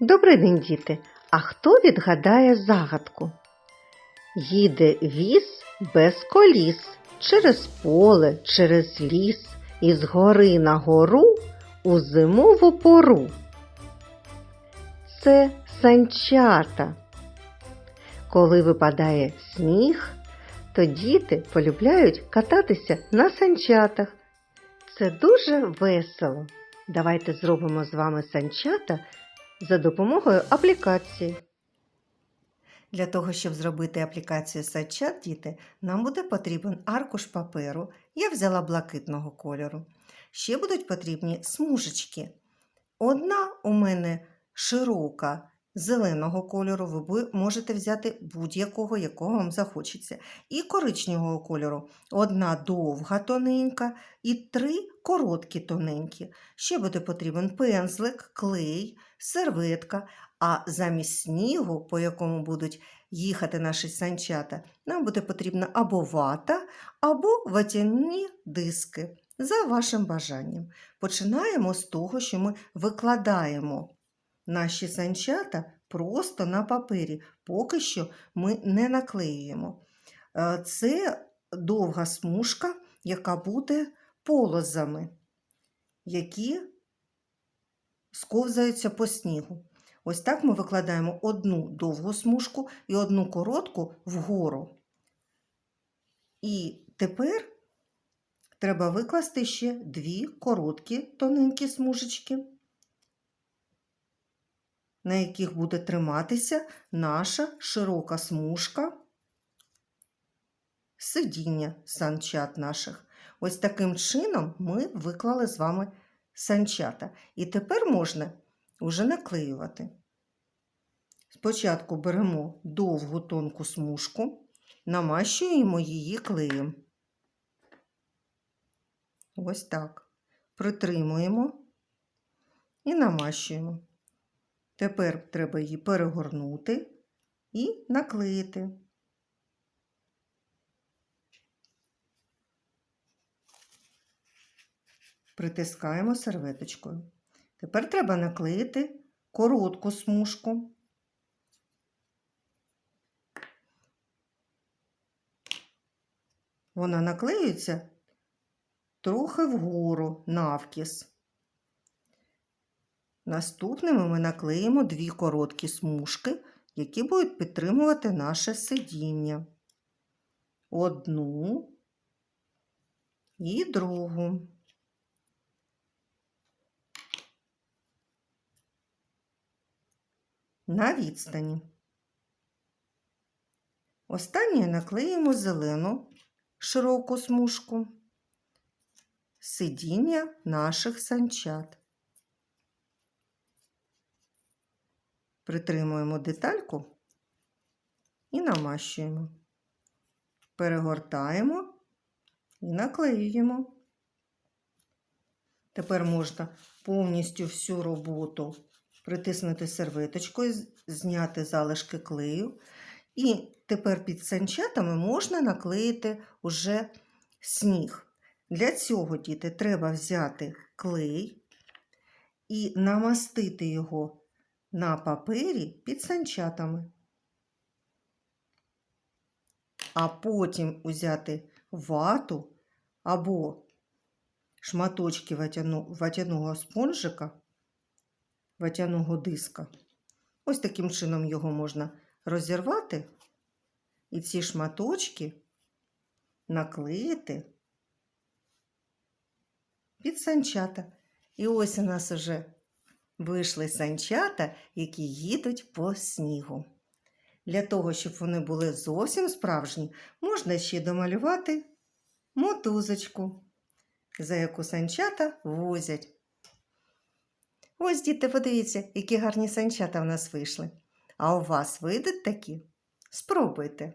Добрий день, діти! А хто відгадає загадку? Їде віз без коліс через поле, через ліс, із гори на гору у зимову пору. Це санчата. Коли випадає сніг, то діти полюбляють кататися на санчатах. Це дуже весело. Давайте зробимо з вами санчата за допомогою аплікації. Для того, щоб зробити аплікацію санчат, діти, нам буде потрібен аркуш паперу. Я взяла блакитного кольору. Ще будуть потрібні смужечки. Одна у мене широка зеленого кольору, ви можете взяти будь-якого, якого вам захочеться. І коричневого кольору. Одна довга тоненька і три короткі тоненькі. Ще буде потрібен пензлик, клей, серветка. А замість снігу, по якому будуть їхати наші санчата, нам буде потрібна або вата, або ватяні диски за вашим бажанням. Починаємо з того, що ми викладаємо наші санчата просто на папері. Поки що ми не наклеюємо. Е, Це довга смужка, яка буде полозами, які сковзаються по снігу. Ось так ми викладаємо одну довгу смужку і одну коротку вгору. І тепер треба викласти ще дві короткі тоненькі смужечки, на яких буде триматися наша широка смужка сидіння санчат наших. Ось таким чином ми виклали з вами санчата. І тепер можна уже наклеювати. Спочатку беремо довгу тонку смужку, намащуємо її клеєм. Ось так. Притримуємо і намащуємо. Тепер треба її перегорнути і наклеїти. Притискаємо серветочкою. Тепер треба наклеїти коротку смужку. Вона наклеюється трохи вгору навкіс. Наступними ми наклеїмо дві короткі смужки, які будуть підтримувати наше сидіння. Одну і другу. на відстані. Останнє наклеїмо зелену широку смужку сидіння наших санчат. Притримуємо детальку і намащуємо. Перегортаємо і наклеюємо. Тепер можна повністю всю роботу притиснути серветочкою, зняти залишки клею. І тепер під санчатами можна наклеїти уже сніг. Для цього, діти, треба взяти клей і намастити його на папері під санчатами. А потім взяти вату або шматочки ватяного спонжика ватяного диска. Ось таким чином його можна розірвати і ці шматочки наклеїти під санчата. І ось у нас вже вийшли санчата, які їдуть по снігу. Для того, щоб вони були зовсім справжні, можна ще домалювати мотузочку, за яку санчата возять. Ось, діти, подивіться, які гарні санчата в нас вийшли. А у вас вийдуть такі? Спробуйте.